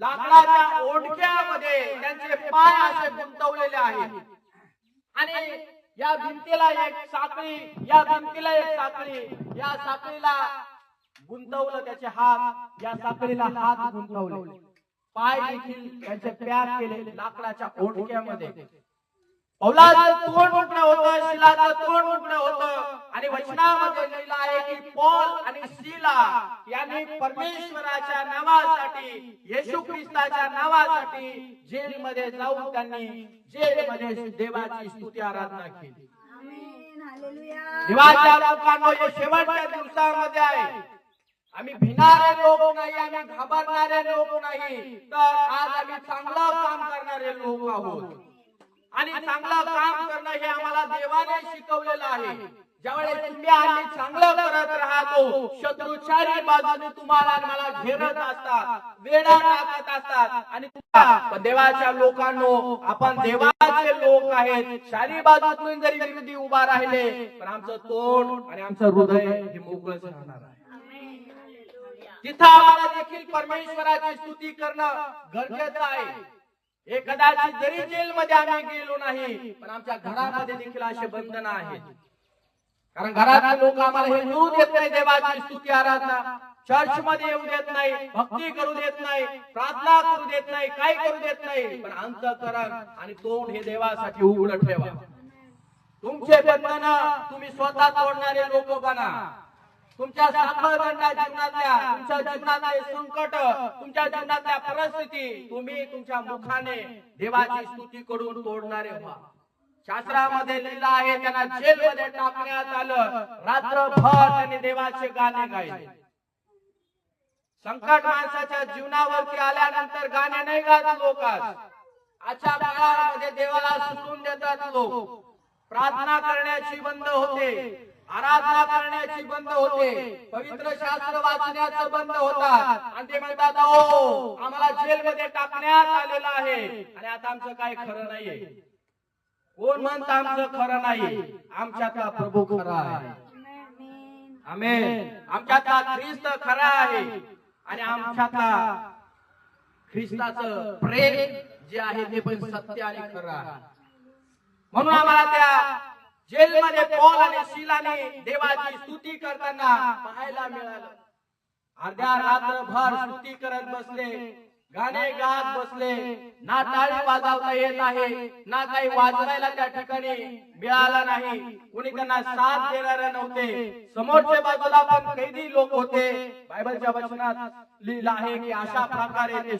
लाकडाच्या ओढक्यामध्ये त्यांचे पाय असे गुंतवलेले आहेत. आणि या भिंतीला एक साखळी या भिंतीला एक साखळी या साखळीला गुंतवलं त्याचे हात या साखळीला हात गुंतवले. पाय देखील त्यांचे प्यार केले लाकडाच्या ओढक्यामध्ये. पौलाचं तोंड उघडं होतं शिलाचं तोंड उघडं होतं. आणि वचनामध्ये लिहिलं आहे की पॉल आणि शिला यांनी परमेश्वराच्या नावासाठी येशू ख्रिस्ताच्या नावासाठी जेलमध्ये जाऊन त्यांनी जेलमध्ये देवाची स्तुती आराधना केली. देवाच्या लोकांनो शेवटच्या दिवसामध्ये आहे. आम्ही भिणारे लोक नाही आम्ही घाबरणारे लोक नाही तर आज आम्ही चांगलं काम करणारे लोक आहोत. आणि चांगलं काम करणं हे आम्हाला देवाने शिकवलेलं आहे. ज्यावेळेस तुम्ही आम्ही चांगलं करत राहतो शत्रू चारी बाजूने तुम्हाला मला घेरत असतात वेडा टाकत असतात. आणि पण देवाच्या लोकांनो आपण देवाचे लोक आहेत. चारी बाजूतून जरी विरोधी उभा राहिले पण आमचं तोंड आणि आमचं हृदय हे मोकळंच राहणार आहे. तिथं आम्हाला देखील परमेश्वराची स्तुती करणं गरजेचं आहे हे कदाचित जरी जेलमध्ये आम्ही गेलो नाही पण आमच्या घरामध्ये देखील असे बंधन आहेत. कारण घरातले लोक आम्हाला हे करू देत नाही देवाची स्तुती आराधना. चर्च मध्ये येऊ देत नाही भक्ती करू देत नाही प्रार्थना करू देत नाही काही करू देत नाही. पण अंतकरण आणि तोंड हे देवासाठी उघड ठेवा. तुमचे बंधन तुम्ही स्वतः तोडणारे लोक बना. तुमच्या साखळबंदा जीवनातल्या तुमच्या जीवनातले संकट तुमच्या जीवनातल्या परिस्थिती तुम्ही तुमच्या मुखाने देवाची स्तुती करून तोडणारे व्हा. शास्त्रामध्ये लिहिलं आहे त्यांना जेलमध्ये टाकण्यात आलं रात्रभर त्यांनी देवाचे गाणे गायले. संकट माणसाच्या जीवनावरती आल्यानंतर गाणे नाही गात लोक आजच्या काळामध्ये देवाला सुचून देतात लोक. प्रार्थना करण्याची बंद होते. आराधना करण्याची बंद होते. पवित्र शास्त्र वाचण्याचं बंद होतात. आणि ते म्हणतात हो आम्हाला जेलमध्ये टाकण्यात आलेलं आहे. आणि आता आमचं काय खरं नाहीये. कोण म्हणत आमचं खरं नाही? आमच्यातला प्रभू खरा आहे. आमेन. आमेन आमच्यातला ख्रिस्त खरा आहे. आणि आमच्यातला ख्रिस्ताचं प्रेम जे आहे ते पण सत्य आणि खरं आहे. म्हणून आम्हाला त्या जेलमध्ये पॉल आणि शिलाने देवाची स्तुती पाहायला मिळालं. अर्ध्या रात्रभर स्तुती करत बसले गाणे गात बसले. ना टाळी वाजवता येत आहे ना काही वाजवायला त्या ठिकाणी मिळाला नाही. कुणी त्यांना साथ देणारे नव्हते. समोरच्या बाजूला पण कैदी लोक होते. बायबलच्या वचनात लिहिलं आहे की अशा प्रकारे ते